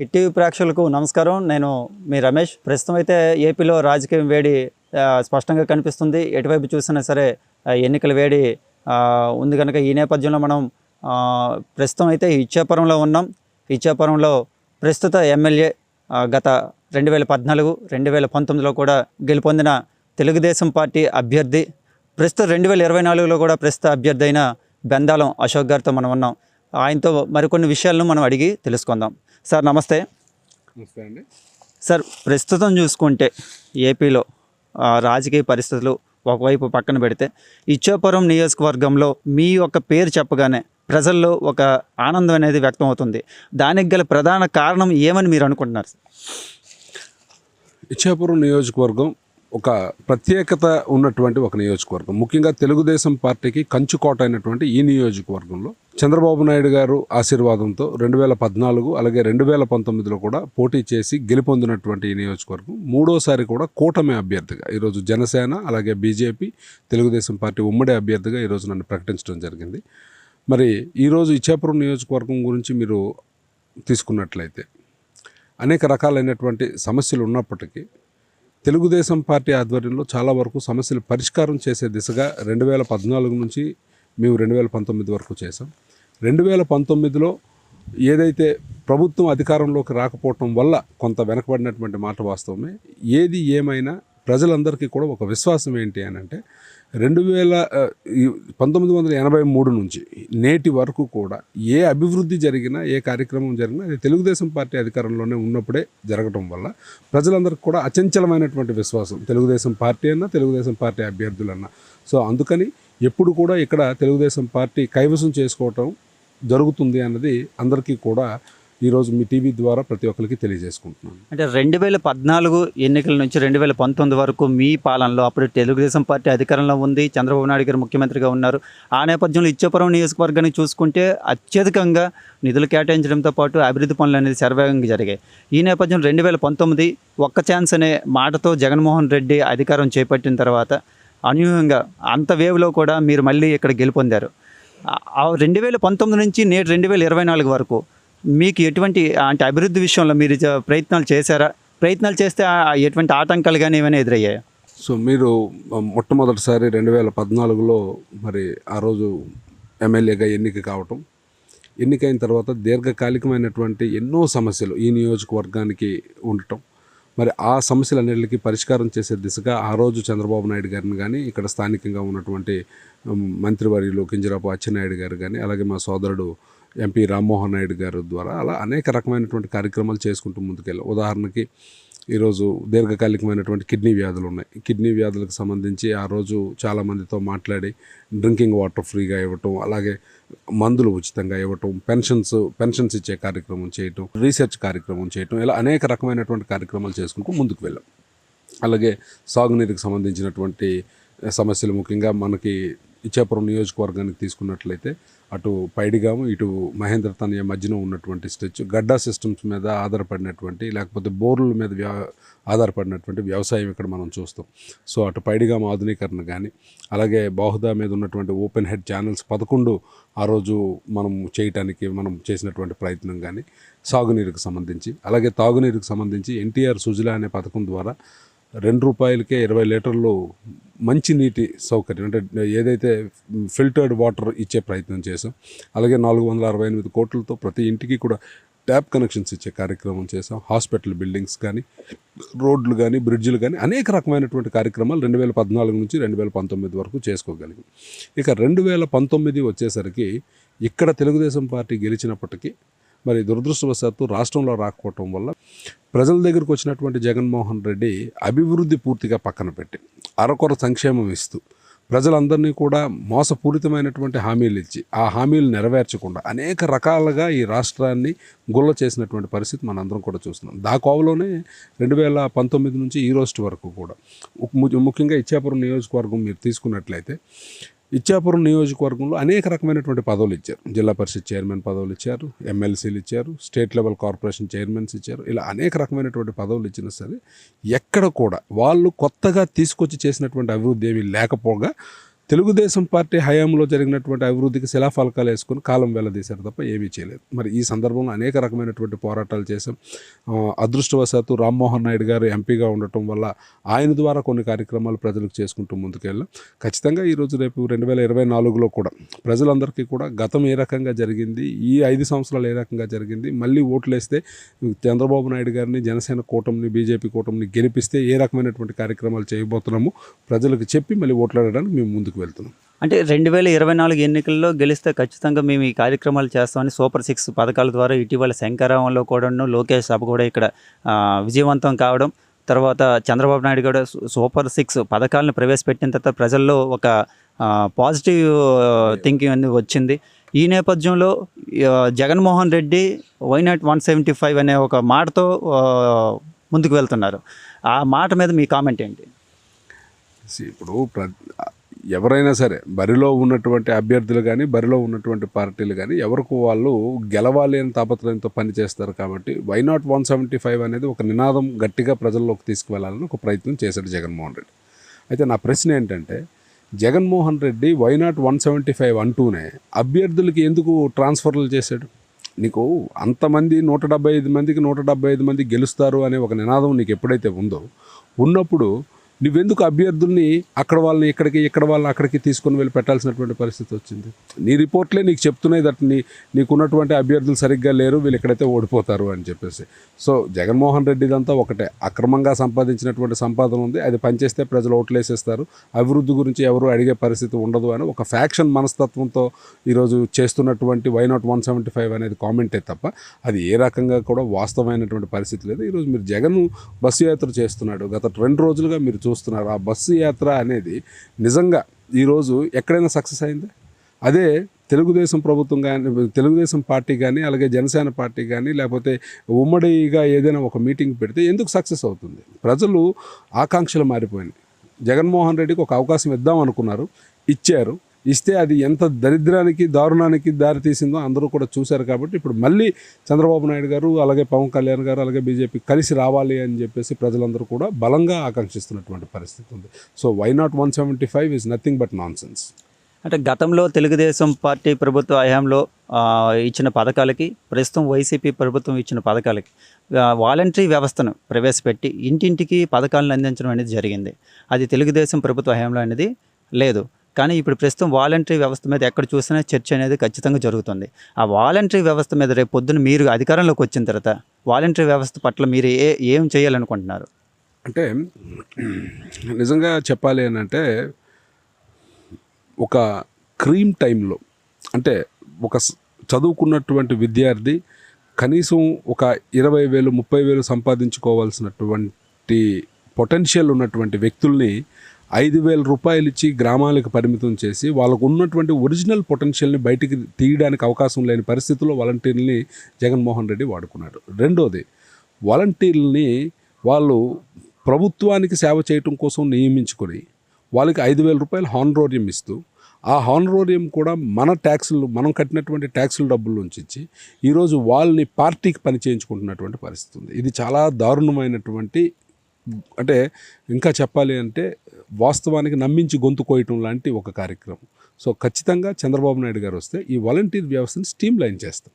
ETV ప్రేక్షకులకు నమస్కారం. నేను మీ రమేష్. ప్రస్తుతం అయితే ఏపీలో రాజకీయం వేడి స్పష్టంగా కనిపిస్తుంది. ఎటువైపు చూసినా సరే ఎన్నికల వేడి ఉంది కనుక ఈ నేపథ్యంలో మనం ప్రస్తుతం అయితే ఇచ్చాపురంలో ఉన్నాం. ఇచ్చాపురంలో ప్రస్తుత ఎమ్మెల్యే గత రెండు వేల పద్నాలుగు రెండు వేల పంతొమ్మిదిలో కూడా గెలుపొందిన తెలుగుదేశం పార్టీ అభ్యర్థి ప్రస్తుతం రెండు వేల ఇరవై నాలుగులో కూడా ప్రస్తుత అభ్యర్థి అయిన బెందాలం అశోక్ గారితో మనం ఉన్నాం. ఆయనతో మరికొన్ని విషయాలను మనం అడిగి తెలుసుకుందాం. సార్ నమస్తే. నమస్తే అండి. సార్ ప్రస్తుతం చూసుకుంటే ఏపీలో రాజకీయ పరిస్థితులు ఒకవైపు పక్కన పెడితే ఇచ్చాపురం నియోజకవర్గంలో మీ యొక్క పేరు చెప్పగానే ప్రజల్లో ఒక ఆనందం అనేది వ్యక్తం అవుతుంది దానికి గల ప్రధాన కారణం ఏమని మీరు అనుకుంటున్నారు? ఇచ్చాపురం నియోజకవర్గం ఒక ప్రత్యేకత ఉన్నటువంటి ఒక నియోజకవర్గం. ముఖ్యంగా తెలుగుదేశం పార్టీకి కంచుకోట అయినటువంటి ఈ నియోజకవర్గంలో చంద్రబాబు నాయుడు గారు ఆశీర్వాదంతో రెండు వేల పద్నాలుగు అలాగే రెండు వేల పంతొమ్మిదిలో కూడా పోటీ చేసి గెలుపొందినటువంటి ఈ నియోజకవర్గం. మూడోసారి కూడా కూటమి అభ్యర్థిగా ఈరోజు జనసేన అలాగే బీజేపీ తెలుగుదేశం పార్టీ ఉమ్మడి అభ్యర్థిగా ఈరోజు నన్ను ప్రకటించడం జరిగింది. మరి ఈరోజు ఇచ్చాపురం నియోజకవర్గం గురించి మీరు తీసుకున్నట్లయితే అనేక రకాలైనటువంటి సమస్యలు ఉన్నప్పటికీ తెలుగుదేశం పార్టీ ఆధ్వర్యంలో చాలా వరకు సమస్యలు పరిష్కారం చేసే దిశగా రెండు వేల పద్నాలుగు నుంచి మేము రెండు వేల పంతొమ్మిది వరకు చేసాం రెండు వేల పంతొమ్మిదిలో ఏదైతే ప్రభుత్వం అధికారంలోకి రాకపోవటం వల్ల కొంత వెనకబడినటువంటి మాట వాస్తవమే. ఏది ఏమైనా ప్రజలందరికీ కూడా ఒక విశ్వాసం ఏంటి అని అంటే రెండు వేల పంతొమ్మిది వందల ఎనభై మూడు నుంచి నేటి వరకు కూడా ఏ అభివృద్ధి జరిగినా ఏ కార్యక్రమం జరిగినా అది తెలుగుదేశం పార్టీ అధికారంలోనే ఉన్నప్పుడే జరగటం వల్ల ప్రజలందరికీ కూడా అచంచలమైనటువంటి విశ్వాసం. తెలుగుదేశం పార్టీ అన్నా తెలుగుదేశం పార్టీ అభ్యర్థులన్నా. సో అందుకని ఎప్పుడు కూడా ఇక్కడ తెలుగుదేశం పార్టీ కైవసం చేసుకోవటం జరుగుతుంది అన్నది అందరికీ కూడా ఈరోజు మీ టీవీ ద్వారా ప్రతి ఒక్కరికి తెలియజేసుకుంటున్నాను. అంటే రెండు వేల పద్నాలుగు ఎన్నికల నుంచి రెండు వేల పంతొమ్మిది వరకు మీ పాలనలో అప్పుడు తెలుగుదేశం పార్టీ అధికారంలో ఉంది. చంద్రబాబు నాయుడు గారు ముఖ్యమంత్రిగా ఉన్నారు. ఆ నేపథ్యంలో ఇచ్చాపురం నియోజకవర్గాన్ని చూసుకుంటే అత్యధికంగా నిధులు కేటాయించడంతో పాటు అభివృద్ధి పనులు అనేది శరవేగంగా జరిగాయి. ఈ నేపథ్యంలో రెండు వేల పంతొమ్మిది ఒక్క ఛాన్స్ అనే మాటతో జగన్మోహన్ రెడ్డి అధికారం చేపట్టిన తర్వాత అనూహ్యంగా అంత వేవ్లో కూడా మీరు మళ్ళీ ఇక్కడ గెలుపొందారు. ఆ రెండు వేల పంతొమ్మిది నుంచి నేటి రెండు వేల ఇరవై నాలుగు వరకు మీకు ఎటువంటి అంటే అభివృద్ధి విషయంలో మీరు ప్రయత్నాలు చేశారా? ప్రయత్నాలు చేస్తే ఎటువంటి ఆటంకాలు కానీ ఏమైనా ఎదురయ్యాయి? సో మీరు మొట్టమొదటిసారి రెండు వేల పద్నాలుగులో మరి ఆ రోజు ఎమ్మెల్యేగా ఎన్నిక కావటం ఎన్నికైన తర్వాత దీర్ఘకాలికమైనటువంటి ఎన్నో సమస్యలు ఈ నియోజకవర్గానికి ఉండటం మరి ఆ సమస్యలన్నిటికీ పరిష్కారం చేసే దిశగా ఆ రోజు చంద్రబాబు నాయుడు గారిని కానీ ఇక్కడ స్థానికంగా ఉన్నటువంటి మంత్రివర్యులు కింజరాపు అచ్చెన్నాయుడు గారు కానీ అలాగే మా సోదరుడు ఎంపీ రామ్మోహన్ నాయుడు గారు ద్వారా అలా అనేక రకమైనటువంటి కార్యక్రమాలు చేసుకుంటూ ముందుకెళ్ళాం. ఉదాహరణకి ఈరోజు దీర్ఘకాలికమైనటువంటి కిడ్నీ వ్యాధులు ఉన్నాయి. కిడ్నీ వ్యాధులకు సంబంధించి ఆ రోజు చాలామందితో మాట్లాడి డ్రింకింగ్ వాటర్ ఫ్రీగా ఇవ్వటం అలాగే మందులు ఉచితంగా ఇవ్వటం పెన్షన్స్ పెన్షన్స్ ఇచ్చే కార్యక్రమం చేయటం రీసెర్చ్ కార్యక్రమం చేయటం ఇలా అనేక రకమైనటువంటి కార్యక్రమాలు చేసుకుంటూ ముందుకు వెళ్ళాం. అలాగే సాగునీరుకి సంబంధించినటువంటి సమస్యలు ముఖ్యంగా మనకి ఇచ్చాపురం నియోజకవర్గానికి తీసుకున్నట్లయితే అటు పైడిగాము ఇటు మహేంద్ర తనయ మధ్యన ఉన్నటువంటి స్టెచ్ గడ్డా సిస్టమ్స్ మీద ఆధారపడినటువంటి లేకపోతే బోర్ల మీద వ్యా ఆధారపడినటువంటి వ్యవసాయం ఇక్కడ మనం చూస్తాం. సో అటు పైడిగాము ఆధునీకరణ కానీ అలాగే బాహుదా మీద ఉన్నటువంటి ఓపెన్ హెడ్ ఛానల్స్ పదకొండు ఆ రోజు మనం చేయటానికి మనం చేసినటువంటి ప్రయత్నం కానీ సాగునీరుకు సంబంధించి అలాగే తాగునీరుకు సంబంధించి ఎన్టీఆర్ సుజలా అనే పథకం ద్వారా రెండు రూపాయలకే ఇరవై లీటర్లు మంచి నీటి సౌకర్యం. అంటే ఏదైతే ఫిల్టర్డ్ వాటర్ ఇచ్చే ప్రయత్నం చేసాం అలాగే నాలుగు వందల అరవై ఎనిమిది కోట్లతో ప్రతి ఇంటికి కూడా ట్యాప్ కనెక్షన్స్ ఇచ్చే కార్యక్రమం చేసాం. హాస్పిటల్ బిల్డింగ్స్ కానీ రోడ్లు కానీ బ్రిడ్జ్లు కానీ అనేక రకమైనటువంటి కార్యక్రమాలు రెండు వేల పద్నాలుగు నుంచి రెండు వేల పంతొమ్మిది వరకు చేసుకోగలిగాం. ఇక రెండు వేల పంతొమ్మిది వచ్చేసరికి ఇక్కడ తెలుగుదేశం పార్టీ గెలిచినప్పటికీ మరి దురదృష్టవశాత్తు రాష్ట్రంలో రాకపోవటం వల్ల ప్రజల దగ్గరకు వచ్చినటువంటి జగన్మోహన్ రెడ్డి అభివృద్ధి పూర్తిగా పక్కన పెట్టి అరకొర సంక్షేమం ఇస్తూ ప్రజలందరినీ కూడా మోసపూరితమైనటువంటి హామీలు ఇచ్చి ఆ హామీలు నెరవేర్చకుండా అనేక రకాలుగా ఈ రాష్ట్రాన్ని గుల్ల చేసినటువంటి పరిస్థితి మనందరం కూడా చూస్తున్నాం. దా కోవలోనే రెండు వేల పంతొమ్మిది నుంచి ఈ రోజు వరకు కూడా ము- ముఖ్యంగా ఇచ్చాపురం నియోజకవర్గం మీరు తీసుకున్నట్లయితే ఇచ్చాపురం నియోజకవర్గంలో అనేక రకమైనటువంటి పదవులు ఇచ్చారు. జిల్లా పరిషత్ చైర్మన్ పదవులు ఇచ్చారు ఎమ్మెల్సీలు ఇచ్చారు స్టేట్ లెవెల్ కార్పొరేషన్ చైర్మన్స్ ఇచ్చారు. ఇలా అనేక రకమైనటువంటి పదవులు ఇచ్చినా సరే ఎక్కడ కూడా వాళ్ళు కొత్తగా తీసుకొచ్చి చేసినటువంటి అభివృద్ధి ఏమీ లేకపోగా తెలుగుదేశం పార్టీ హయాంలో జరిగినటువంటి అభివృద్ధికి శిలాఫలకాలు వేసుకుని కాలం వెల్లదీశారు తప్ప ఏమీ చేయలేదు. మరి ఈ సందర్భంలో అనేక రకమైనటువంటి పోరాటాలు చేశాం. అదృష్టవశాత్తు రామ్మోహన్ నాయుడు గారు ఎంపీగా ఉండటం వల్ల ఆయన ద్వారా కొన్ని కార్యక్రమాలు ప్రజలకు చేసుకుంటూ ముందుకెళ్ళాం. ఖచ్చితంగా ఈరోజు రేపు రెండు వేల ఇరవై నాలుగులో కూడా ప్రజలందరికీ కూడా గతం ఏ రకంగా జరిగింది ఈ ఐదు సంవత్సరాలు ఏ రకంగా జరిగింది మళ్ళీ ఓట్లు వేస్తే చంద్రబాబు నాయుడు గారిని జనసేన కూటమిని బీజేపీ కూటమిని గెలిపిస్తే ఏ రకమైనటువంటి కార్యక్రమాలు చేయబోతున్నాము ప్రజలకు చెప్పి మళ్ళీ ఓట్లాడడానికి మేము ముందుకు వెళ్తున్నాం. అంటే రెండు వేల ఇరవై నాలుగు ఎన్నికల్లో గెలిస్తే ఖచ్చితంగా మేము ఈ కార్యక్రమాలు చేస్తామని సూపర్ సిక్స్ పథకాల ద్వారా ఇటీవల శంకరావంలో కూడాను లోకేష్ సభ కూడా ఇక్కడ విజయవంతం కావడం తర్వాత చంద్రబాబు నాయుడు కూడా సూపర్ సిక్స్ పథకాలను ప్రవేశపెట్టిన తర్వాత ప్రజల్లో ఒక పాజిటివ్ థింకింగ్ అనేది వచ్చింది. ఈ నేపథ్యంలో Jaganmohan Reddy why not one seventy five అనే ఒక మాటతో ముందుకు వెళ్తున్నారు. ఆ మాట మీద మీ కామెంట్ ఏంటి? ఇప్పుడు ప్ర ఎవరైనా సరే బరిలో ఉన్నటువంటి అభ్యర్థులు కానీ బరిలో ఉన్నటువంటి పార్టీలు కానీ ఎవరికి వాళ్ళు గెలవాలి అని తాపత్రయంతో పనిచేస్తారు కాబట్టి why not one seventy five అనేది ఒక నినాదం గట్టిగా ప్రజల్లోకి తీసుకువెళ్ళాలని ఒక ప్రయత్నం చేశాడు జగన్మోహన్ రెడ్డి. అయితే నా ప్రశ్న ఏంటంటే Jaganmohan Reddy why not one seventy five అంటూనే అభ్యర్థులకి ఎందుకు ట్రాన్స్ఫర్లు చేశాడు? నీకు అంతమంది నూట డెబ్బై ఐదు మందికి నూట డెబ్బై ఐదు మంది గెలుస్తారు అనే ఒక నినాదం నీకు ఎప్పుడైతే ఉందో ఉన్నప్పుడు నువ్వెందుకు అభ్యర్థుల్ని అక్కడ వాళ్ళని ఇక్కడికి ఇక్కడ వాళ్ళని అక్కడికి తీసుకొని వెళ్ళి పెట్టాల్సినటువంటి పరిస్థితి వచ్చింది? నీ రిపోర్ట్లే నీకు చెప్తున్నాయి దట్ నీ నీకున్నటువంటి అభ్యర్థులు సరిగ్గా లేరు వీళ్ళు ఎక్కడైతే ఓడిపోతారు అని చెప్పేసి. సో జగన్మోహన్ రెడ్డిదంతా ఒకటే. అక్రమంగా సంపాదించినటువంటి సంపాదన ఉంది అది పనిచేస్తే ప్రజలు ఓట్లేసేస్తారు అభివృద్ధి గురించి ఎవరు అడిగే పరిస్థితి ఉండదు అని ఒక ఫ్యాక్షన్ మనస్తత్వంతో ఈరోజు చేస్తున్నటువంటి why not one seventy five అనేది కామెంటే తప్ప అది ఏ రకంగా కూడా వాస్తవమైనటువంటి పరిస్థితి లేదు. ఈరోజు మీరు జగన్ బస్సు యాత్ర చేస్తున్నాడు. గత రెండు రోజులుగా మీరు చూ చూస్తున్నారు. ఆ బస్సు యాత్ర అనేది నిజంగా ఈరోజు ఎక్కడైనా సక్సెస్ అయింది? అదే తెలుగుదేశం ప్రభుత్వం కానీ తెలుగుదేశం పార్టీ కానీ అలాగే జనసేన పార్టీ కానీ లేకపోతే ఉమ్మడిగా ఏదైనా ఒక మీటింగ్ పెడితే ఎందుకు సక్సెస్ అవుతుంది? ప్రజలు ఆకాంక్షలు మారిపోయినాయి. జగన్మోహన్ రెడ్డికి ఒక అవకాశం ఇద్దాం అనుకున్నారు ఇచ్చారు. ఇస్తే అది ఎంత దరిద్రానికి దారుణానికి దారి తీసిందో అందరూ కూడా చూశారు కాబట్టి ఇప్పుడు మళ్ళీ చంద్రబాబు నాయుడు గారు అలాగే పవన్ కళ్యాణ్ గారు అలాగే బీజేపీ కలిసి రావాలి అని చెప్పేసి ప్రజలందరూ కూడా బలంగా ఆకాంక్షిస్తున్నటువంటి పరిస్థితి ఉంది. So why not one seventy five is nothing but nonsense అంటే గతంలో తెలుగుదేశం పార్టీ ప్రభుత్వ హయాంలో ఇచ్చిన పథకాలకి ప్రస్తుతం వైసీపీ ప్రభుత్వం ఇచ్చిన పథకాలకి వాలంటరీ వ్యవస్థను ప్రవేశపెట్టి ఇంటింటికి పథకాలను అందించడం అనేది జరిగింది. అది తెలుగుదేశం ప్రభుత్వ హయాంలో అనేది లేదు. కానీ ఇప్పుడు ప్రస్తుతం వాలంటరీ వ్యవస్థ మీద ఎక్కడ చూసినా చర్చ అనేది ఖచ్చితంగా జరుగుతుంది. ఆ వాలంటరీ వ్యవస్థ మీద రేపు పొద్దున మీరు అధికారంలోకి వచ్చిన తర్వాత వాలంటరీ వ్యవస్థ పట్ల మీరు ఏ ఏం చేయాలనుకుంటున్నారు? అంటే నిజంగా చెప్పాలి అని అంటే ఒక క్రీమ్ టైంలో అంటే ఒక చదువుకున్నటువంటి విద్యార్థి కనీసం ఒక ఇరవై వేలు ముప్పై వేలు సంపాదించుకోవాల్సినటువంటి పొటెన్షియల్ ఉన్నటువంటి వ్యక్తుల్ని ఐదు వేల రూపాయలు ఇచ్చి గ్రామాలకు పరిమితం చేసి వాళ్ళకు ఉన్నటువంటి ఒరిజినల్ పొటెన్షియల్ని బయటికి తీయడానికి అవకాశం లేని పరిస్థితుల్లో వాలంటీర్ని జగన్మోహన్ రెడ్డి వాడుకున్నాడు. రెండోది వాలంటీర్ని వాళ్ళు ప్రభుత్వానికి సేవ చేయటం కోసం నియమించుకొని వాళ్ళకి ఐదు వేల రూపాయలు హానరోరియం ఇస్తూ ఆ హానరోరియం కూడా మన ట్యాక్సులు మనం కట్టినటువంటి ట్యాక్సుల డబ్బుల నుంచి ఇచ్చి ఈరోజు వాళ్ళని పార్టీకి పని చేయించుకుంటున్నటువంటి పరిస్థితి ఉంది. ఇది చాలా దారుణమైనటువంటి అంటే ఇంకా చెప్పాలి అంటే వాస్తవానికి నమ్మించి గొంతు కోయటం లాంటి ఒక కార్యక్రమం. సో ఖచ్చితంగా చంద్రబాబు నాయుడు గారు వస్తే ఈ వాలంటీర్ వ్యవస్థను స్టీమ్ లైన్ చేస్తాం.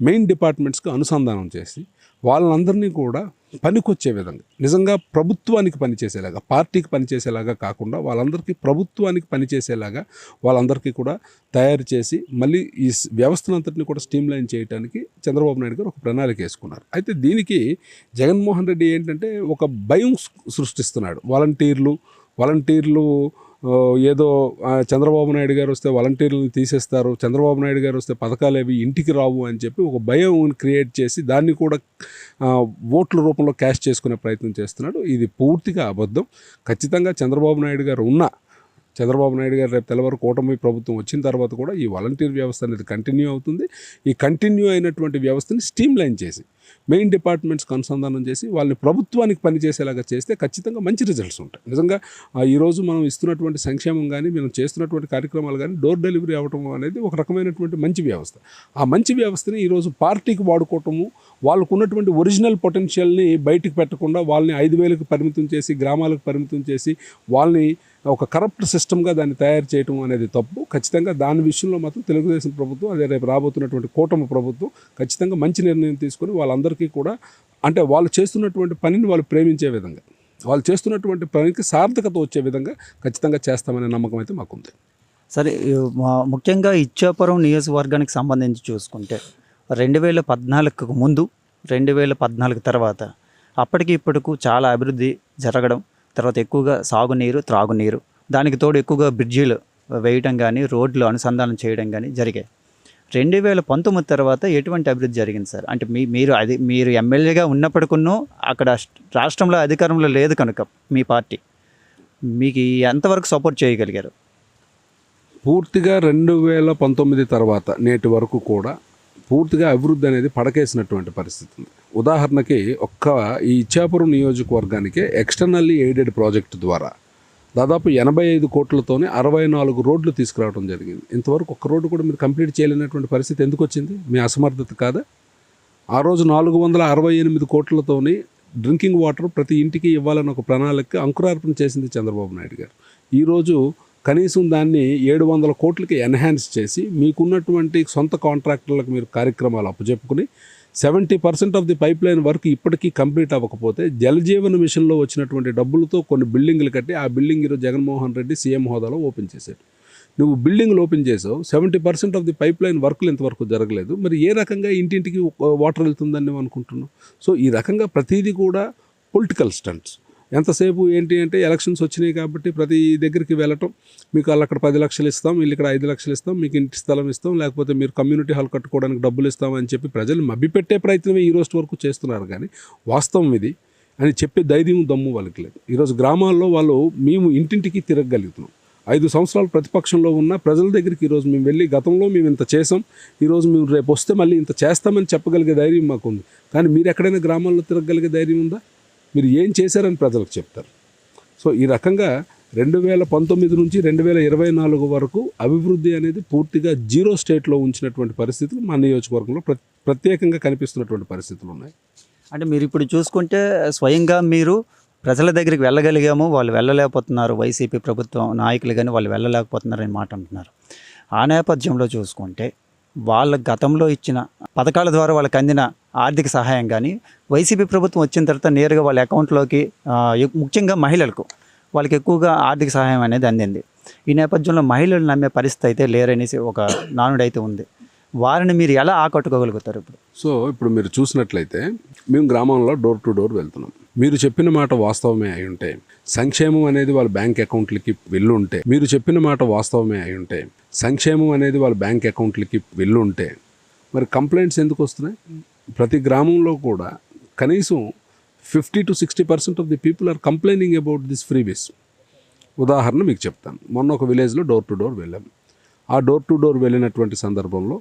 మెయిన్ డిపార్ట్మెంట్స్కి అనుసంధానం చేసి వాళ్ళందరినీ కూడా పనికొచ్చే విధంగా నిజంగా ప్రభుత్వానికి పనిచేసేలాగా పార్టీకి పనిచేసేలాగా కాకుండా వాళ్ళందరికీ ప్రభుత్వానికి పనిచేసేలాగా వాళ్ళందరికీ కూడా తయారు చేసి మళ్ళీ ఈ స్- వ్యవస్థనంతటిని కూడా స్ట్రీమ్ లైన్ చేయడానికి చంద్రబాబు నాయుడు గారు ఒక ప్రణాళిక వేసుకున్నారు. అయితే దీనికి జగన్మోహన్ రెడ్డి ఏంటంటే ఒక భయం సృష్టిస్తున్నాడు. వాలంటీర్లు వాలంటీర్లు ఏదో చంద్రబాబు నాయుడు గారు వస్తే వాలంటీర్లను తీసేస్తారు చంద్రబాబు నాయుడు గారు వస్తే పథకాలు అవి ఇంటికి రావు అని చెప్పి ఒక భయం క్రియేట్ చేసి దాన్ని కూడా ఓట్ల రూపంలో క్యాష్ చేసుకునే ప్రయత్నం చేస్తున్నాడు. ఇది పూర్తిగా అబద్ధం. ఖచ్చితంగా చంద్రబాబు నాయుడు గారు ఉన్న చంద్రబాబు నాయుడు గారు రేపు తెల్లవారు కూటమి ప్రభుత్వం వచ్చిన తర్వాత కూడా ఈ వాలంటీర్ వ్యవస్థ అనేది కంటిన్యూ అవుతుంది. ఈ కంటిన్యూ అయినటువంటి వ్యవస్థని స్టీమ్ లైన్ చేసి మెయిన్ డిపార్ట్మెంట్స్కి అనుసంధానం చేసి వాళ్ళని ప్రభుత్వానికి పనిచేసేలాగా చేస్తే ఖచ్చితంగా మంచి రిజల్ట్స్ ఉంటాయి. నిజంగా ఈరోజు మనం ఇస్తున్నటువంటి సంక్షేమం కానీ మనం చేస్తున్నటువంటి కార్యక్రమాలు కానీ డోర్ డెలివరీ అవ్వటం అనేది ఒక రకమైనటువంటి మంచి వ్యవస్థ. ఆ మంచి వ్యవస్థని ఈరోజు పార్టీకి వాడుకోవటము వాళ్ళకు ఉన్నటువంటి ఒరిజినల్ పొటెన్షియల్ని బయటికి పెట్టకుండా వాళ్ళని ఐదు వేలకు పరిమితం చేసి గ్రామాలకు పరిమితం చేసి వాళ్ళని ఒక కరప్ట్ సిస్టమ్గా దాన్ని తయారు చేయడం అనేది తప్పు. ఖచ్చితంగా దాని విషయంలో మాత్రం తెలుగుదేశం ప్రభుత్వం అదే రేపు రాబోతున్నటువంటి కూటమి ప్రభుత్వం ఖచ్చితంగా మంచి నిర్ణయం తీసుకొని వాళ్ళందరికీ కూడా అంటే వాళ్ళు చేస్తున్నటువంటి పనిని వాళ్ళు ప్రేమించే విధంగా. వాళ్ళు చేస్తున్నటువంటి పనికి సార్థకత వచ్చే విధంగా ఖచ్చితంగా చేస్తామనే నమ్మకం అయితే మాకుంది. సరే మా- ముఖ్యంగా ఇచ్చాపురం నియోజకవర్గానికి సంబంధించి చూసుకుంటే రెండు వేల పద్నాలుగుకు ముందు రెండు వేల పద్నాలుగు తర్వాత అప్పటికి ఇప్పటికు చాలా అభివృద్ధి జరగడం తర్వాత ఎక్కువగా సాగునీరు త్రాగునీరు దానికి తోడు ఎక్కువగా బ్రిడ్జీలు వేయటం కానీ రోడ్లు అనుసంధానం చేయడం కానీ జరిగాయి. రెండు వేల పంతొమ్మిది తర్వాత ఎటువంటి అభివృద్ధి జరిగింది సార్? అంటే మీ మీరు అది మీరు ఎమ్మెల్యేగా ఉన్నప్పటికున్నో అక్కడ రాష్ట్రంలో అధికారంలో లేదు కనుక మీ పార్టీ. మీకు ఎంతవరకు సపోర్ట్ చేయగలిగారు? పూర్తిగా రెండు వేల పంతొమ్మిది తర్వాత నేటి వరకు కూడా పూర్తిగా అభివృద్ధి అనేది పడకేసినటువంటి పరిస్థితి ఉంది. ఉదాహరణకి ఒక్క ఈ ఇచ్చాపురం నియోజకవర్గానికే ఎక్స్టర్నల్లీ ఎయిడెడ్ ప్రాజెక్టు ద్వారా దాదాపు ఎనభై ఐదు కోట్లతోనే అరవై నాలుగు రోడ్లు తీసుకురావడం జరిగింది. ఇంతవరకు ఒక్క రోడ్డు కూడా మీరు కంప్లీట్ చేయలేనటువంటి పరిస్థితి ఎందుకు వచ్చింది? మీ అసమర్థత కాదా? ఆ రోజు నాలుగు వందల అరవై ఎనిమిది కోట్లతోని డ్రింకింగ్ వాటర్ ప్రతి ఇంటికి ఇవ్వాలని ఒక ప్రణాళిక అంకురార్పణ చేసింది చంద్రబాబు నాయుడు గారు. ఈరోజు కనీసం దాన్ని ఏడు వందల కోట్లకి ఎన్హాన్స్ చేసి మీకున్నటువంటి సొంత కాంట్రాక్టర్లకు మీరు కార్యక్రమాలు అప్పచెప్పుకుని seventy percent of the pipeline work ఇప్పటికీ కంప్లీట్ అవ్వకపోతే జలజీవన మిషన్లో వచ్చినటువంటి డబ్బులతో కొన్ని బిల్డింగ్లు కట్టి ఆ బిల్డింగ్ ఈరోజు జగన్మోహన్ రెడ్డి సీఎం హోదాలో ఓపెన్ చేశాడు. నువ్వు బిల్డింగ్లు ఓపెన్ చేసావు seventy percent of the pipeline వర్క్లు ఇంతవరకు జరగలేదు. మరి ఏ రకంగా ఇంటింటికి వాటర్ వెళ్తుందని నువ్వు అనుకుంటున్నావు? సో ఈ రకంగా ప్రతిదీ కూడా పొలిటికల్ స్టంట్స్. ఎంతసేపు ఏంటి అంటే ఎలక్షన్స్ వచ్చినాయి కాబట్టి ప్రతి దగ్గరికి వెళ్ళటం మీకు వాళ్ళు అక్కడ పది లక్షలు ఇస్తాం వీళ్ళు ఇక్కడ ఐదు లక్షలు ఇస్తాం మీకు ఇంటి స్థలం ఇస్తాం లేకపోతే మీరు కమ్యూనిటీ హాల్ కట్టుకోవడానికి డబ్బులు ఇస్తాం అని చెప్పి ప్రజలు మభ్యపెట్టే ప్రయత్నమే ఈ రోజు వరకు చేస్తున్నారు. కానీ వాస్తవం ఇది అని చెప్పే ధైర్యం దమ్ము వాళ్ళకి లేదు. ఈరోజు గ్రామాల్లో వాళ్ళు మేము ఇంటింటికి తిరగగలుగుతున్నాం. ఐదు సంవత్సరాలు ప్రతిపక్షంలో ఉన్న ప్రజల దగ్గరికి ఈరోజు మేము వెళ్ళి గతంలో మేము ఇంత చేసాం ఈరోజు మేము రేపు వస్తే మళ్ళీ ఇంత చేస్తామని చెప్పగలిగే ధైర్యం మాకుంది. కానీ మీరు ఎక్కడైనా గ్రామాల్లో తిరగగలిగే ధైర్యం ఉందా? మీరు ఏం చేశారని ప్రజలకు చెప్తారు. సో ఈ రకంగా రెండు వేల పంతొమ్మిది నుంచి రెండు వేల ఇరవై నాలుగు వరకు అభివృద్ధి అనేది పూర్తిగా జీరో స్టేట్లో ఉంచినటువంటి పరిస్థితులు మా నియోజకవర్గంలో ప్రత్యేకంగా కనిపిస్తున్నటువంటి పరిస్థితులు ఉన్నాయి. అంటే మీరు ఇప్పుడు చూసుకుంటే స్వయంగా మీరు ప్రజల దగ్గరికి వెళ్ళగలిగాము వాళ్ళు వెళ్ళలేకపోతున్నారు వైసీపీ ప్రభుత్వం నాయకులు కానీ వాళ్ళు వెళ్ళలేకపోతున్నారు అని మాట అంటున్నారు. ఆ నేపథ్యంలో చూసుకుంటే వాళ్ళ గతంలో ఇచ్చిన పథకాల ద్వారా వాళ్ళకి అందిన ఆర్థిక సహాయం కానీ వైసీపీ ప్రభుత్వం వచ్చిన తర్వాత నేరుగా వాళ్ళ అకౌంట్లోకి ముఖ్యంగా మహిళలకు వాళ్ళకి ఎక్కువగా ఆర్థిక సహాయం అనేది అందింది. ఈ నేపథ్యంలో మహిళలు నమ్మే పరిస్థితి అయితే లేరనేసి ఒక నానుడైతే ఉంది. వారిని మీరు ఎలా ఆకట్టుకోగలుగుతారు ఇప్పుడు? సో ఇప్పుడు మీరు చూసినట్లయితే మేము గ్రామంలో డోర్ టు డోర్ వెళ్తున్నాం. మీరు చెప్పిన మాట వాస్తవమే అయి ఉంటే సంక్షేమం అనేది వాళ్ళ బ్యాంక్ అకౌంట్లకి వెళ్ళుంటే మీరు చెప్పిన మాట వాస్తవమే అయి ఉంటే సంక్షేమం అనేది వాళ్ళ బ్యాంక్ అకౌంట్లకి వెళ్ళుంటే మరి కంప్లైంట్స్ ఎందుకు వస్తున్నాయి? ప్రతి గ్రామంలో కూడా కనీసం fifty to sixty percent of the people are complaining about this freebies ఉదాహరణ మీకు చెప్తాను. మొన్న ఒక విలేజ్లో డోర్ టు డోర్ వెళ్ళాం. ఆ డోర్ టు డోర్ వెళ్ళినటువంటి సందర్భంలో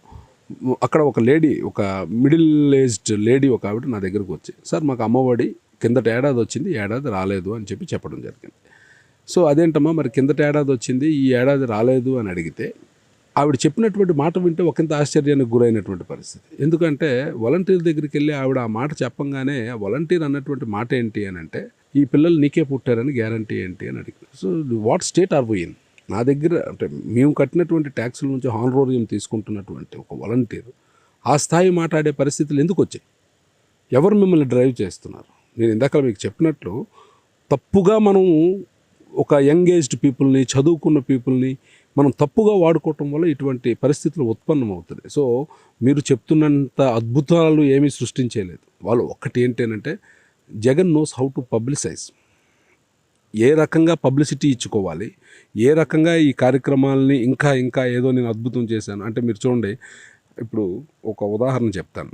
అక్కడ ఒక లేడీ ఒక మిడిల్ ఏజ్డ్ లేడీ ఒక ఆవిడ నా దగ్గరకు వచ్చి సార్ మాకు అమ్మఒడి కిందట ఏడాది వచ్చింది ఏడాది రాలేదు అని చెప్పి చెప్పడం జరిగింది. సో అదేంటమ్మా మరి కిందట ఏడాది వచ్చింది ఈ ఏడాది రాలేదు అని అడిగితే ఆవిడ చెప్పినటువంటి మాట వింటే ఒకంత ఆశ్చర్యానికి గురైనటువంటి పరిస్థితి. ఎందుకంటే వాలంటీర్ దగ్గరికి వెళ్ళి ఆవిడ ఆ మాట చెప్పంగానే వాలంటీర్ అన్నటువంటి మాట ఏంటి అని అంటే ఈ పిల్లలు నీకే పుట్టారని గ్యారంటీ ఏంటి? అని అడిగారు so what state are in? నా దగ్గర అంటే మేము కట్టినటువంటి ట్యాక్సుల నుంచి హానరోరియం తీసుకుంటున్నటువంటి ఒక వాలంటీర్ ఆ స్థాయి మాట్లాడే పరిస్థితులు ఎందుకు వచ్చాయి? ఎవరు మిమ్మల్ని డ్రైవ్ చేస్తున్నారు? నేను ఇందాక మీకు చెప్పినట్లు తప్పుగా మనం ఒక యంగ్ ఏజ్డ్ పీపుల్ని చదువుకున్న పీపుల్ని మనం తప్పుగా వాడుకోవటం వల్ల ఇటువంటి పరిస్థితులు ఉత్పన్నం అవుతుంది సో మీరు చెప్తున్నంత అద్భుతాలు ఏమీ సృష్టించలేదు. వాళ్ళు ఒక్కటి ఏంటంటే Jagan knows how to publicize. ఏ రకంగా పబ్లిసిటీ ఇచ్చుకోవాలి ఏ రకంగా ఈ కార్యక్రమాలని ఇంకా ఇంకా ఏదో నేను అద్భుతం చేశాను. అంటే మీరు చూడండి ఇప్పుడు ఒక ఉదాహరణ చెప్తాను.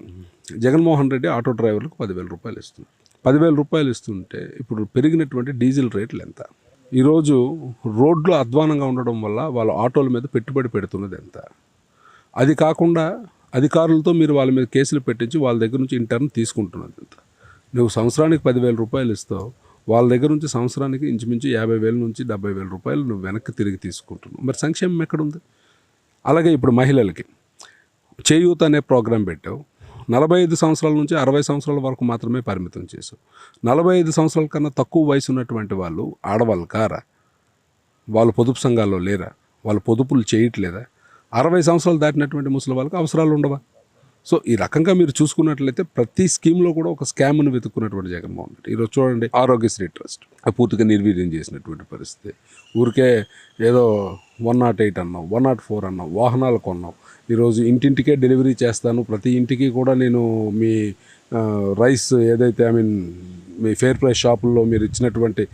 జగన్మోహన్ రెడ్డి ఆటో డ్రైవర్లకు పదివేల రూపాయలు ఇస్తున్నారు. పదివేల రూపాయలు ఇస్తుంటే ఇప్పుడు పెరిగినటువంటి డీజిల్ రేట్లు ఎంత? ఈరోజు రోడ్లు అధ్వానంగా ఉండడం వల్ల వాళ్ళ ఆటోల మీద పెట్టుబడి పెడుతున్నది ఎంత అది కాకుండా అధికారులతో మీరు వాళ్ళ మీద కేసులు పెట్టించి వాళ్ళ దగ్గర నుంచి ఇంటర్న్ తీసుకుంటున్నది ఎంత నువ్వు సంవత్సరానికి పదివేల రూపాయలు ఇస్తావు వాళ్ళ దగ్గర నుంచి సంవత్సరానికి ఇంచుమించు యాభై వేల నుంచి డెబ్బై వేల రూపాయలు నువ్వు వెనక్కి తిరిగి తీసుకుంటున్నావు. మరి సంక్షేమం ఎక్కడుంది? అలాగే ఇప్పుడు మహిళలకి చేయూత అనే ప్రోగ్రాం పెట్టావు. నలభై ఐదు సంవత్సరాల నుంచి అరవై సంవత్సరాల వరకు మాత్రమే పరిమితం చేశాం నలభై ఐదు సంవత్సరాల కన్నా తక్కువ వయసు ఉన్నటువంటి వాళ్ళు ఆడవాళ్ళు కారా? వాళ్ళు పొదుపు సంఘాల్లో లేరా? వాళ్ళు పొదుపులు చేయట్లేదా? అరవై సంవత్సరాలు దాటినటువంటి ముసలి వాళ్ళకి అవసరాలు ఉండవా? సో ఈ రకంగా మీరు చూసుకున్నట్లయితే ప్రతి స్కీమ్లో కూడా ఒక స్కామ్ను వెతుక్కున్నటువంటి జగన్మోహన్ రెడ్డి. ఈరోజు చూడండి ఆరోగ్యశ్రీ ట్రస్ట్ పూర్తిగా నిర్వీర్యం చేసినటువంటి పరిస్థితి. ఊరికే ఏదో వన్ నాట్ ఎయిట్ అన్నావు వన్ నాట్ ఫోర్ అన్నావు వాహనాలు కొన్నావు ఈరోజు ఇంటింటికే డెలివరీ చేస్తాను. ప్రతి ఇంటికి కూడా నేను మీ రైస్ ఏదైతే ఐ మీన్ మీ ఫేర్ ప్రైస్ షాపుల్లో మీరు ఇచ్చినటువంటి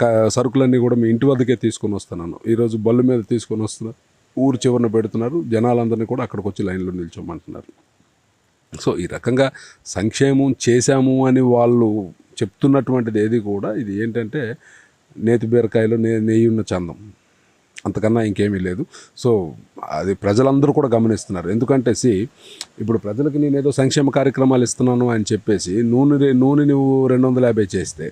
క- సరుకులన్నీ కూడా మీ ఇంటి వద్దకే తీసుకొని వస్తున్నాను. ఈరోజు బళ్ళు మీద తీసుకొని వస్తున్నా ఊరు చివరన పెడుతున్నారు. జనాలందరినీ కూడా అక్కడికి వచ్చి లైన్లో నిల్చోమంటున్నారు. సో ఈ రకంగా సంక్షేమం చేశాము అని వాళ్ళు చెప్తున్నటువంటిది ఏది కూడా ఇది ఏంటంటే నేతి బీరకాయలో నే నెయ్యి ఉన్న చందం. అంతకన్నా ఇంకేమీ లేదు. సో అది ప్రజలందరూ కూడా గమనిస్తున్నారు. ఎందుకంటే సి ఇప్పుడు ప్రజలకు నేను ఏదో సంక్షేమ కార్యక్రమాలు ఇస్తున్నాను అని చెప్పేసి నూనె నూనె నువ్వు రెండు వందల యాభై చేస్తే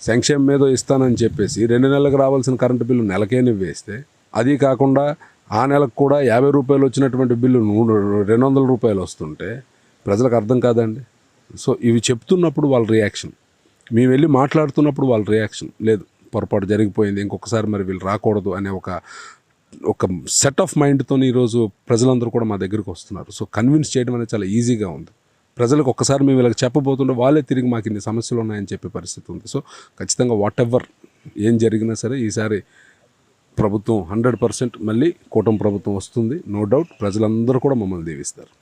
సంక్షేమం ఏదో ఇస్తానని చెప్పేసి రెండు నెలలకు రావాల్సిన కరెంటు బిల్లు నెలకే నువ్వు వేస్తే అది కాకుండా ఆ నెలకు కూడా యాభై రూపాయలు వచ్చినటువంటి బిల్లు రెండు వందల రూపాయలు వస్తుంటే ప్రజలకు అర్థం కాదండి. సో ఇవి చెప్తున్నప్పుడు వాళ్ళ రియాక్షన్. మేము వెళ్ళి మాట్లాడుతున్నప్పుడు వాళ్ళ రియాక్షన్ లేదు. పొరపాటు జరిగిపోయింది ఇంకొకసారి మరి వీళ్ళు రాకూడదు అనే ఒక ఒక సెట్ ఆఫ్ మైండ్తో ఈరోజు ప్రజలందరూ కూడా మా దగ్గరికి వస్తున్నారు. సో కన్విన్స్ చేయడం అనేది చాలా ఈజీగా ఉంది. ప్రజలకు ఒక్కసారి మేము వీళ్ళకి చెప్పబోతుంటే వాళ్ళే తిరిగి మాకు ఇన్ని సమస్యలు ఉన్నాయని చెప్పే పరిస్థితి ఉంది. సో ఖచ్చితంగా వాట్ ఎవర్ ఏం జరిగినా సరే ఈసారి ప్రభుత్వం హండ్రెడ్ పర్సెంట్ మళ్ళీ కూటమి ప్రభుత్వం వస్తుంది. నో డౌట్ ప్రజలందరూ కూడా మమ్మల్ని దీవిస్తారు.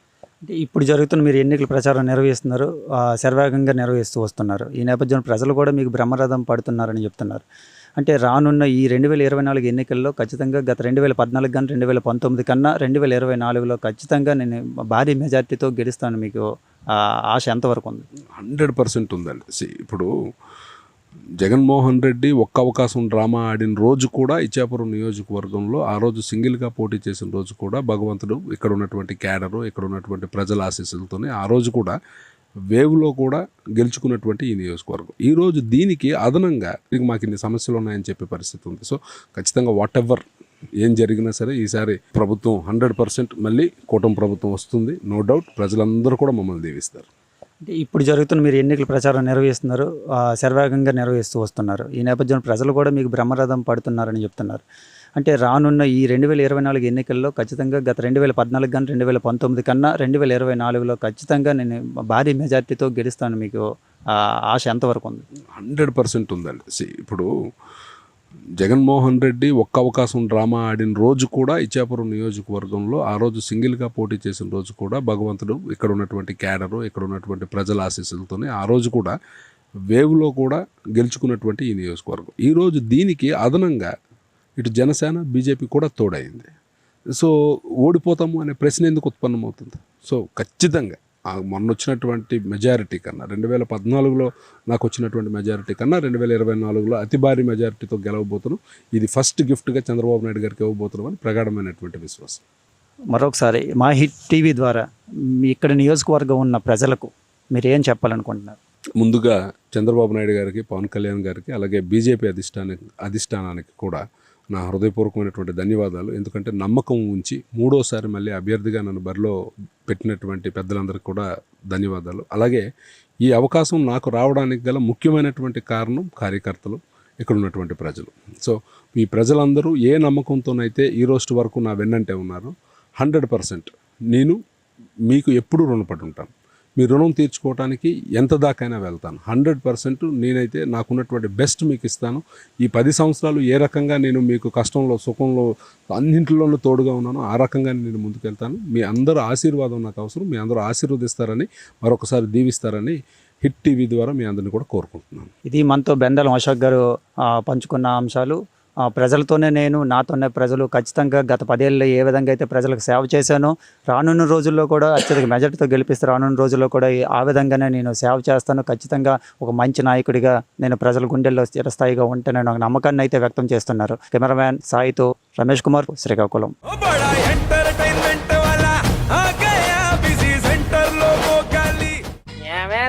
అంటే ఇప్పుడు జరుగుతున్న మీరు ఎన్నికల ప్రచారం నిర్వహిస్తున్నారు ఆ, శరవేగంగా నిర్వహిస్తూ వస్తున్నారు. ఈ నేపథ్యంలో ప్రజలు కూడా మీకు బ్రహ్మరథం పడుతున్నారని చెప్తున్నారు. అంటే రానున్న ఈ రెండు వేల ఇరవై నాలుగు ఎన్నికల్లో ఖచ్చితంగా గత రెండు వేల పద్నాలుగు కానీ రెండు వేల పంతొమ్మిది కన్నా రెండు వేల ఇరవై నాలుగులో ఖచ్చితంగా నేను భారీ మెజార్టీతో గెలుస్తాను మీకు ఆశ ఎంతవరకు ఉంది? హండ్రెడ్ పర్సెంట్ ఉందండి. ఇప్పుడు జగన్మోహన్ రెడ్డి ఒక్క అవకాశం డ్రామా ఆడిన రోజు కూడా ఇచ్చాపురం నియోజకవర్గంలో ఆ రోజు సింగిల్గా పోటీ చేసిన రోజు కూడా భగవంతుడు ఇక్కడ ఉన్నటువంటి క్యాడరు ఇక్కడ ఉన్నటువంటి ప్రజల ఆశీస్సులతోనే ఆ రోజు కూడా వేవ్లో కూడా గెలుచుకున్నటువంటి ఈ నియోజకవర్గం. ఈ రోజు దీనికి అదనంగా ఇది మాకు ఇన్ని సమస్యలు ఉన్నాయని చెప్పే పరిస్థితి ఉంది. సో ఖచ్చితంగా వాట్ ఎవర్ ఏం జరిగినా సరే ఈసారి ప్రభుత్వం హండ్రెడ్ పర్సెంట్ మళ్ళీ కూటమి ప్రభుత్వం వస్తుంది. నో డౌట్ ప్రజలందరూ కూడా మమ్మల్ని దీవిస్తారు. అంటే ఇప్పుడు జరుగుతున్న మీరు ఎన్నికల ప్రచారం నిర్వహిస్తున్నారు ఆ, శరవేగంగా నిర్వహిస్తూ వస్తున్నారు. ఈ నేపథ్యంలో ప్రజలు కూడా మీకు బ్రహ్మరథం పడుతున్నారని చెప్తున్నారు. అంటే రానున్న ఈ రెండు వేల ఇరవై నాలుగు ఎన్నికల్లో ఖచ్చితంగా గత రెండు వేల పద్నాలుగు కానీ రెండు వేల పంతొమ్మిది కన్నా రెండు వేల ఇరవై నాలుగులో ఖచ్చితంగా నేను భారీ మెజార్టీతో గెలుస్తాను మీకు ఆశ ఎంతవరకు ఉంది? హండ్రెడ్ పర్సెంట్ ఉందండి. ఇప్పుడు జగన్మోహన్ రెడ్డి ఒక్క అవకాశం డ్రామా ఆడిన రోజు కూడా ఇచ్చాపురం నియోజకవర్గంలో ఆ రోజు సింగిల్గా పోటీ చేసిన రోజు కూడా భగవంతుడు ఇక్కడ ఉన్నటువంటి క్యాడరు ఇక్కడ ఉన్నటువంటి ప్రజల ఆశీస్సులతోనే ఆ రోజు కూడా వేవ్లో కూడా గెలుచుకున్నటువంటి ఈ నియోజకవర్గం. ఈరోజు దీనికి అదనంగా ఇటు జనసేన బీజేపీ కూడా తోడైంది. సో ఓడిపోతాము అనే ప్రశ్న ఎందుకు ఉత్పన్నమవుతుంది? సో ఖచ్చితంగా మొన్న వచ్చినటువంటి మెజారిటీ కన్నా రెండు వేల పద్నాలుగులో నాకు వచ్చినటువంటి మెజారిటీ కన్నా రెండు వేల ఇరవై నాలుగులో అతి భారీ మెజారిటీతో గెలవబోతున్నాం. ఇది ఫస్ట్ గిఫ్ట్గా చంద్రబాబు నాయుడు గారికి ఇవ్వబోతున్నాం అని ప్రగాఢమైనటువంటి విశ్వాసం. మరొకసారి మా హిట్ టీవీ ద్వారా మీ ఇక్కడ నియోజకవర్గం ఉన్న ప్రజలకు మీరు ఏం చెప్పాలనుకుంటున్నారు? ముందుగా చంద్రబాబు నాయుడు గారికి పవన్ కళ్యాణ్ గారికి అలాగే బీజేపీ అధిష్టానానికి అధిష్టానానికి కూడా నా హృదయపూర్వకమైనటువంటి ధన్యవాదాలు. ఎందుకంటే నమ్మకం ఉంచి మూడోసారి మళ్ళీ అభ్యర్థిగా నన్ను బరిలో పెట్టినటువంటి పెద్దలందరికీ కూడా ధన్యవాదాలు. అలాగే ఈ అవకాశం నాకు రావడానికి గల ముఖ్యమైనటువంటి కారణం కార్యకర్తలు ఇక్కడ ఉన్నటువంటి ప్రజలు. సో ఈ ప్రజలందరూ ఏ నమ్మకంతోనైతే ఈ రోజు వరకు నా వెన్నంటే ఉన్నారో హండ్రెడ్ పర్సెంట్ నేను మీకు ఎప్పుడూ రుణపడి ఉంటాను. మీ రుణం తీర్చుకోవడానికి ఎంత దాకైనా వెళ్తాను. హండ్రెడ్ పర్సెంట్ నేనైతే నాకున్నటువంటి బెస్ట్ మీకు ఇస్తాను. ఈ పది సంవత్సరాలు ఏ రకంగా నేను మీకు కష్టంలో సుఖంలో అన్నింటిలోనూ తోడుగా ఉన్నానో ఆ రకంగా నేను ముందుకెళ్తాను. మీ అందరూ ఆశీర్వాదం నాకు అవసరం. మీ అందరూ ఆశీర్వదిస్తారని మరొకసారి దీవిస్తారని హిట్ టీవీ ద్వారా మీ అందరిని కూడా కోరుకుంటున్నాను. ఇది మనతో బెందలం అశోక్ గారు పంచుకున్న అంశాలు. ప్రజలతోనే నేను నాతోనే ప్రజలు ఖచ్చితంగా గత పదేళ్ళు ఏ విధంగా అయితే ప్రజలకు సేవ చేశానో రానున్న రోజుల్లో కూడా అత్యధిక మెజార్టీతో గెలిపిస్తే రానున్న రోజుల్లో కూడా ఈ- ఆ విధంగానే నేను సేవ చేస్తాను. ఖచ్చితంగా ఒక మంచి నాయకుడిగా నేను ప్రజల గుండెల్లో స్థిరస్థాయిగా ఉంటానని ఒక నమ్మకాన్ని అయితే వ్యక్తం చేస్తున్నారు. కెమెరామ్యాన్ సాయితో రమేష్ కుమార్ శ్రీకాకుళం.